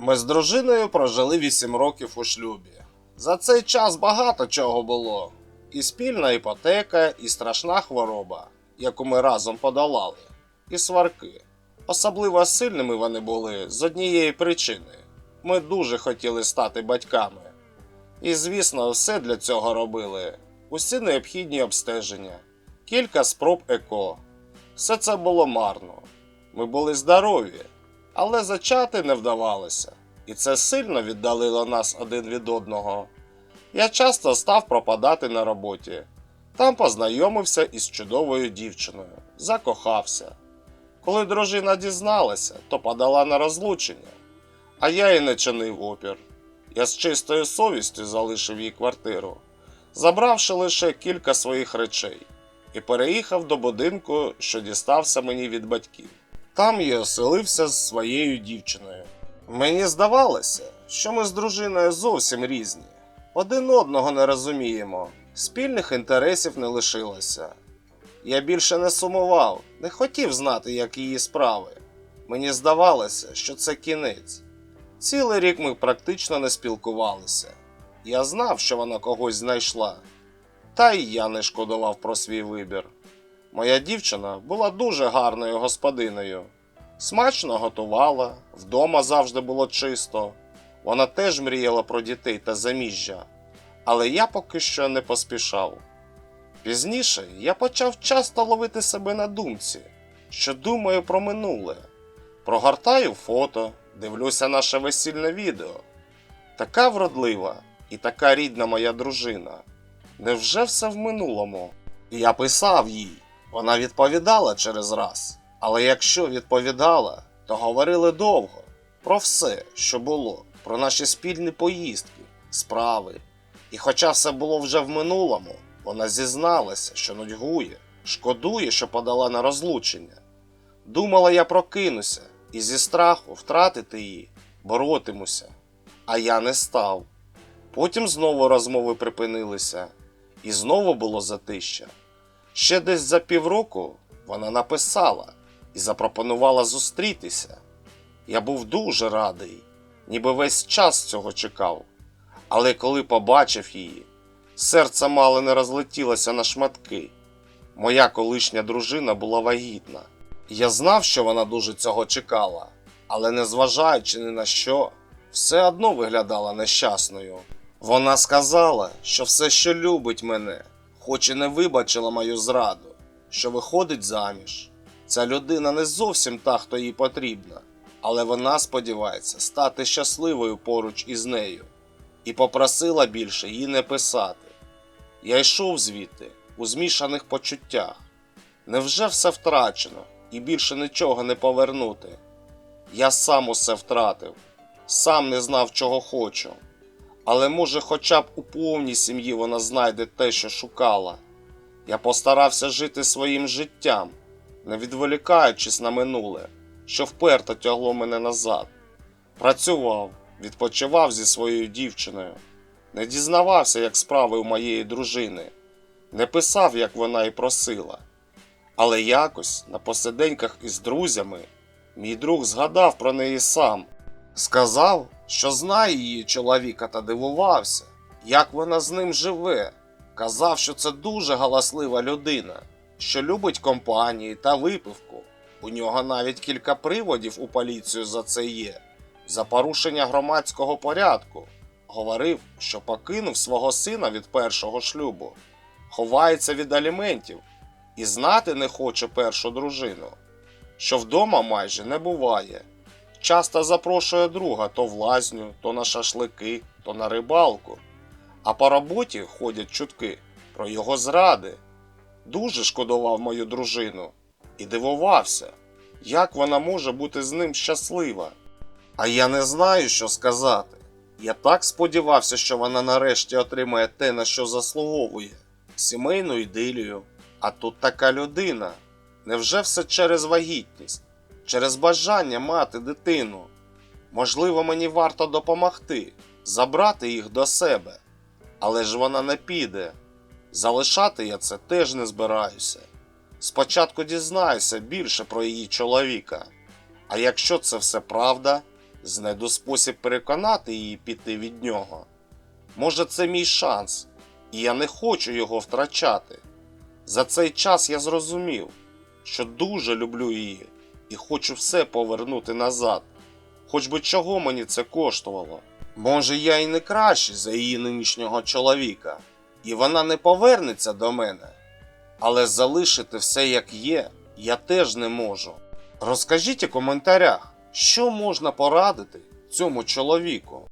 Ми з дружиною прожили 8 років у шлюбі. За цей час багато чого було. І спільна іпотека, і страшна хвороба, яку ми разом подолали, і сварки. Особливо сильними вони були з однієї причини. Ми дуже хотіли стати батьками. І, звісно, все для цього робили. Усі необхідні обстеження, кілька спроб ЕКО. Все це було марно. Ми були здорові, але зачати не вдавалося, і це сильно віддалило нас один від одного. Я часто став пропадати на роботі. Там познайомився із чудовою дівчиною, закохався. Коли дружина дізналася, то подала на розлучення, а я і не чинив опір. Я з чистою совістю залишив їй квартиру, забравши лише кілька своїх речей, і переїхав до будинку, що дістався мені від батьків. Там я оселився з своєю дівчиною. Мені здавалося, що ми з дружиною зовсім різні. Один одного не розуміємо, спільних інтересів не лишилося. Я більше не сумував, не хотів знати, як її справи. Мені здавалося, що це кінець. Цілий рік ми практично не спілкувалися. Я знав, що вона когось знайшла, та й я не шкодував про свій вибір. Моя дівчина була дуже гарною господинею. Смачно готувала, вдома завжди було чисто. Вона теж мріяла про дітей та заміжжя, але я поки що не поспішав. Пізніше я почав часто ловити себе на думці, що думаю про минуле. Прогортаю фото, дивлюся наше весільне відео. Така вродлива і така рідна моя дружина. Невже все в минулому? І я писав їй. Вона відповідала через раз. Але якщо відповідала, то говорили довго про все, що було, про наші спільні поїздки, справи. І хоча все було вже в минулому, вона зізналася, що нудьгує, шкодує, що подала на розлучення. Думала, я прокинуся і зі страху втратити її, боротимуся. А я не став. Потім знову розмови припинилися, і знову було затища. Ще десь за півроку вона написала і запропонувала зустрітися. Я був дуже радий, ніби весь час цього чекав. Але коли побачив її, серце мало не розлетілося на шматки. Моя колишня дружина була вагітна. Я знав, що вона дуже цього чекала, але незважаючи ні на що, все одно виглядала нещасною. Вона сказала, що все ще любить мене, хоч і не вибачила мою зраду, що виходить заміж. Ця людина не зовсім та, хто їй потрібна, але вона сподівається стати щасливою поруч із нею і попросила більше їй не писати. Я йшов звідти у змішаних почуттях. Невже все втрачено і більше нічого не повернути? Я сам усе втратив, сам не знав, чого хочу. Але може, хоча б у повній сім'ї вона знайде те, що шукала. Я постарався жити своїм життям, не відволікаючись на минуле, що вперто тягло мене назад. Працював, відпочивав зі своєю дівчиною, не дізнавався, як справи у моєї дружини, не писав, як вона і просила. Але якось на посиденьках із друзями мій друг згадав про неї сам. Сказав, що знає її чоловіка та дивувався, як вона з ним живе. Казав, що це дуже галаслива людина, що любить компанії та випивку. У нього навіть кілька приводів у поліцію за це є. За порушення громадського порядку. Говорив, що покинув свого сина від першого шлюбу, ховається від аліментів і знати не хоче першу дружину, що вдома майже не буває. Часто запрошує друга то в лазню, то на шашлики, то на рибалку. А по роботі ходять чутки про його зради. Дуже шкодував мою дружину і дивувався, як вона може бути з ним щаслива. А я не знаю, що сказати. Я так сподівався, що вона нарешті отримає те, на що заслуговує сімейну ідилію. А тут така людина. Невже все через вагітність? Через бажання мати дитину. Можливо, мені варто допомогти, забрати їх до себе. Але ж вона не піде. Залишати я це теж не збираюся. Спочатку дізнаюся більше про її чоловіка. А якщо це все правда, Знайду спосіб переконати її піти від нього. Може, це мій шанс, і я не хочу його втрачати. За цей час я зрозумів, що дуже люблю її і хочу все повернути назад, хоч би чого мені це коштувало. Може, я і не кращий за її нинішнього чоловіка, і вона не повернеться до мене. Але залишити все як є, я теж не можу. Розкажіть у коментарях, що можна порадити цьому чоловіку.